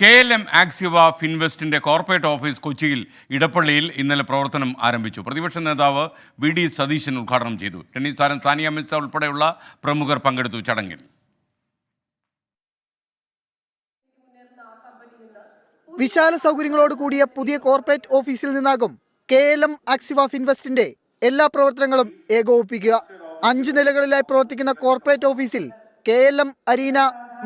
K L M Axiva ഫിൻവെസ്റ്റിന്റെ corporate office കൊച്ചിയിൽ ഇടപ്പള്ളിയിൽ ഇന്നലെ പ്രവർത്തനം ആരംഭിച്ചു. പ്രതിപക്ഷ നേതാവ് വി ഡി സതീശൻ ഉദ്ഘാടനം ചെയ്തു. ടെന്നീസ് താരം സാനിയ മിർസ ഉൾപ്പെടെയുള്ള പ്രമുഖർ പങ്കെടുത്തു ചടങ്ങിൽ. വിശാല സൗകര്യങ്ങളോട് കൂടിയ പുതിയ കോർപ്പറേറ്റ് ഓഫീസിൽ നിന്നാകും കെ എൽ എം ആക്സിവ ഫിൻവെസ്റ്റിന്റെ എല്ലാ പ്രവർത്തനങ്ങളും ഏകോപിപ്പിക്കുക. അഞ്ച് നിലകളിലായി പ്രവർത്തിക്കുന്ന കോർപ്പറേറ്റ് ഓഫീസിൽ K L M arena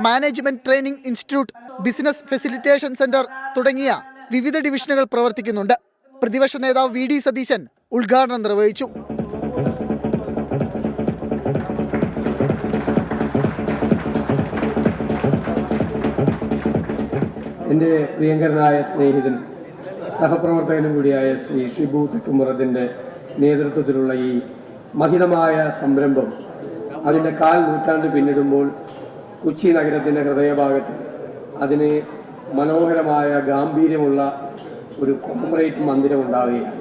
management training institute business facilitation centre തുടങ്ങിയ വിവിധ ഡിവിഷനുകൾ പ്രവർത്തിക്കുന്നുണ്ട്. പ്രതിപക്ഷ നേതാവ് വി ഡി സതീശൻ ഉദ്ഘാടനം നിർവഹിച്ചു. എന്റെ പ്രിയങ്കരനായ സ്നേഹിതൻ സഹപ്രവർത്തകനും കൂടിയായ ശ്രീ ഷിബു തെക്കുമുറത്തിന്റെ നേതൃത്വത്തിലുള്ള ഈ മഹിതമായ സംരംഭം അതിന്റെ കാൽ നൂറ്റാണ്ട് പിന്നിടുമ്പോൾ കൊച്ചി നഗരത്തിന്റെ ഹൃദയഭാഗത്ത് അതിന് മനോഹരമായ ഗാംഭീര്യമുള്ള ഒരു കോർപ്പറേറ്റ് മന്ദിരം ഉണ്ടാവുകയാണ്.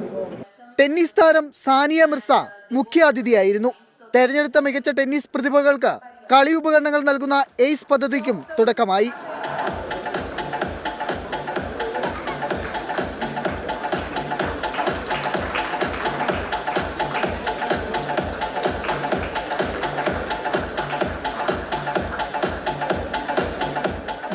ടെന്നീസ് താരം സാനിയ മിർസ മുഖ്യാതിഥിയായിരുന്നു. തെരഞ്ഞെടുത്ത മികച്ച ടെന്നീസ് പ്രതിഭകൾക്ക് കളി ഉപകരണങ്ങൾ നൽകുന്ന എയ്സ് പദ്ധതിക്കും തുടക്കമായി.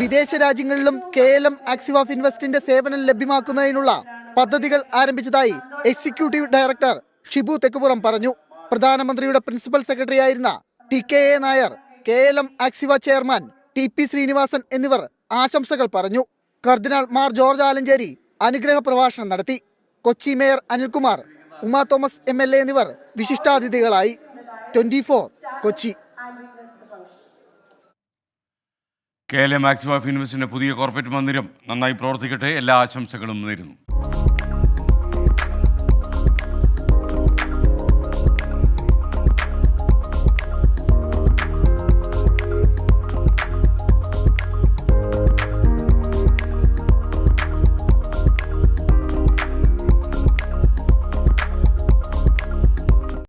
വിദേശ രാജ്യങ്ങളിലും K L M Axiva of ഇൻവെസ്റ്റിന്റെ സേവനം ലഭ്യമാക്കുന്നതിനുള്ള പദ്ധതികൾ ആരംഭിച്ചതായി എക്സിക്യൂട്ടീവ് ഡയറക്ടർ ഷിബു തെക്കുപുറം പറഞ്ഞു. പ്രധാനമന്ത്രിയുടെ പ്രിൻസിപ്പൽ സെക്രട്ടറിയായിരുന്ന T K A Nair K L M Axiva chairman T P Srinivasan എന്നിവർ ആശംസകൾ പറഞ്ഞു. കർദിനാൾ മാർ ജോർജ് ആലഞ്ചേരി അനുഗ്രഹ പ്രഭാഷണം നടത്തി. Kochi mayor Anilkumar Uma Thomas M L A എന്നിവർ വിശിഷ്ടാതിഥികളായി. Twenty four Kochi. K L M of ഫിൻവെസ്റ്റിന്റെ പുതിയ കോർപ്പറേറ്റ് മന്ദിരം നന്നായി പ്രവർത്തിക്കട്ടെ. എല്ലാ ആശംസകളും നേരുന്നു.